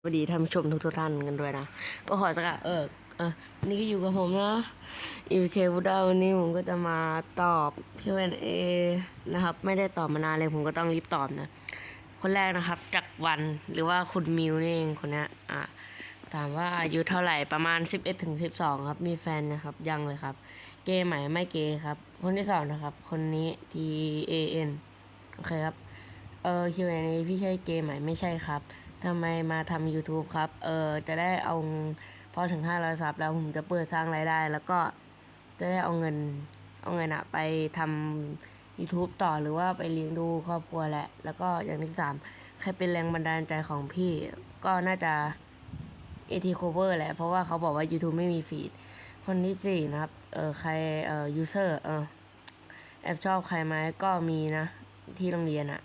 สวัสดีท่านผู้ชมทุกท่านกันด้วยนะ ก็ขอสักเออเออนี่ก็อยู่กับผมนะ e v k พุดาวันนี้ผมก็จะมาตอบ Q&A นะครับ ไม่ได้ตอบมานานเลยผมก็ต้องรีบตอบนะ คนแรกนะครับจากวันหรือว่าคุณมิวนี่เองคนนี้อะถามว่าอายุเท่าไหร่ประมาณ 11ถึง12 ครับ มีแฟนนะครับ ยังเลยครับ เกย์ไหมไม่เกย์ครับ คนที่สองนะครับ คนนี้ T A N โอเคครับ เออ Q&A พี่ใช่เกย์ไหมไม่ใช่ครับ ทำไมมาทำ YouTube ครับ เออจะได้เอาพอถึง 500ซับแล้วผมจะเปิดสร้างรายได้ แล้วก็จะได้เอาเงิน เอาเงินอะไปทำ YouTube ต่อหรือว่าไปเลี้ยงดูครอบครัวแหละ แล้วก็อย่างที่สามใครเป็นแรงบันดาลใจของพี่ ก็น่าจะ AT Cover แหละ เพราะว่าเขาบอกว่า YouTube ไม่มีฟีด คนที่สี่นะครับ เออใคร เออ user เออแอบชอบใครไหมก็มีนะ ที่โรงเรียนอะ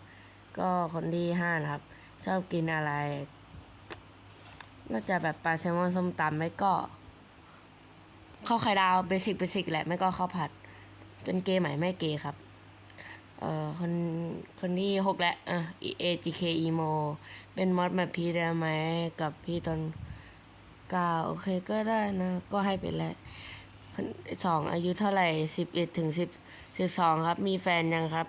ก็คนที่ห้านะครับ ชอบกินอะไร น่าจะแบบปลาแซลมอนส้มตำไม่ก็ข้าวไข่ดาวเบสิกเบสิกแหละไม่ก็ข้าวผัด เป็นเกย์ไหมไม่เกย์ครับ เอ่อคนคนที่หกแหละอะ AGK emo เป็นมอดแบบพี่ได้ไหมกับพี่ตอนเก้าโอเคก็ได้นะ ก็ให้ไปแหละคนสองอายุเท่าไหร่สิบเอ็ดถึงสิบสิบสองครับ มีแฟนยังครับ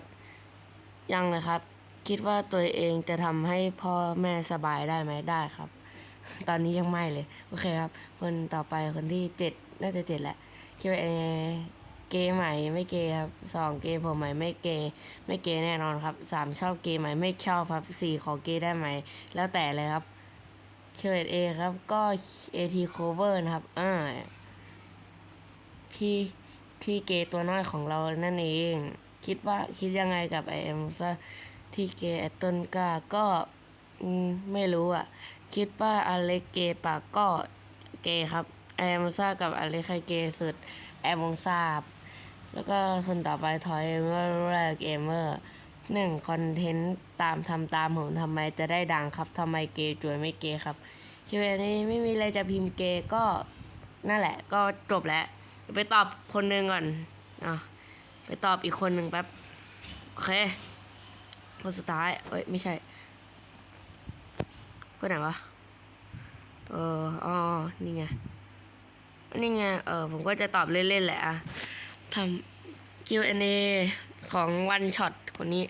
ยังเลยครับ คิดว่าตัวเองจะทำให้พ่อแม่สบายได้ไหมได้ครับ ตอนนี้ยังไม่เลย โอเคครับ คนต่อไปคนที่เจ็ดน่าจะเจ็ดแหละคิดว่าเอเกย์ใหม่ไม่เกย์ครับสองเกย์ผมใหม่ไม่เกย์ไม่เกย์แน่นอนครับสามชอบเกย์ใหม่ไม่ชอบครับสี่ขอเกย์ได้ไหม แล้วแต่เลยครับเคิร์เอครับ ก็เอทีโคเวอร์นะครับอ่าพี่พี่เกย์ตัวน้อยของเรานั่นเอง คิดว่าคิดยังไงกับไอเอ็มซะ ที่เกย์ต้นกล้าก็ไม่รู้อะ คิดว่าอเล็กเกย์ปากก็เกย์ครับแอมซ่ากับอเล็กใครเกย์สุดแอมองทราบแล้วก็คนต่อไปทอยเอเมอร์แรกเกมเมอร์หนึ่งคอนเทนต์ตามทำตามผมทำไมจะได้ดังครับทำไมเกย์จวยไม่เกย์ครับคิดว่านี้ไม่มีอะไรจะพิมพ์เกย์ก็นั่นแหละ ก็จบแล้วไปตอบคนหนึ่งก่อนอะไปตอบอีกคนหนึ่งแป๊บ โอเค คนสุดท้าย เอ้ย ไม่ใช่ คนไหนวะ เอออ๋อ นี่ไง นี่ไง เออ ผมก็จะตอบเล่น ๆ แหละอะทำ Q&A ของวันช็อตคนนี้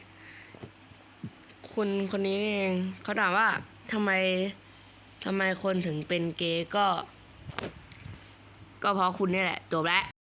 คุณคนนี้เอง เขาถามว่าทำไมทำไมคนถึงเป็นเกย์ก็ ก็เพราะคุณนี่แหละ จบแล้ว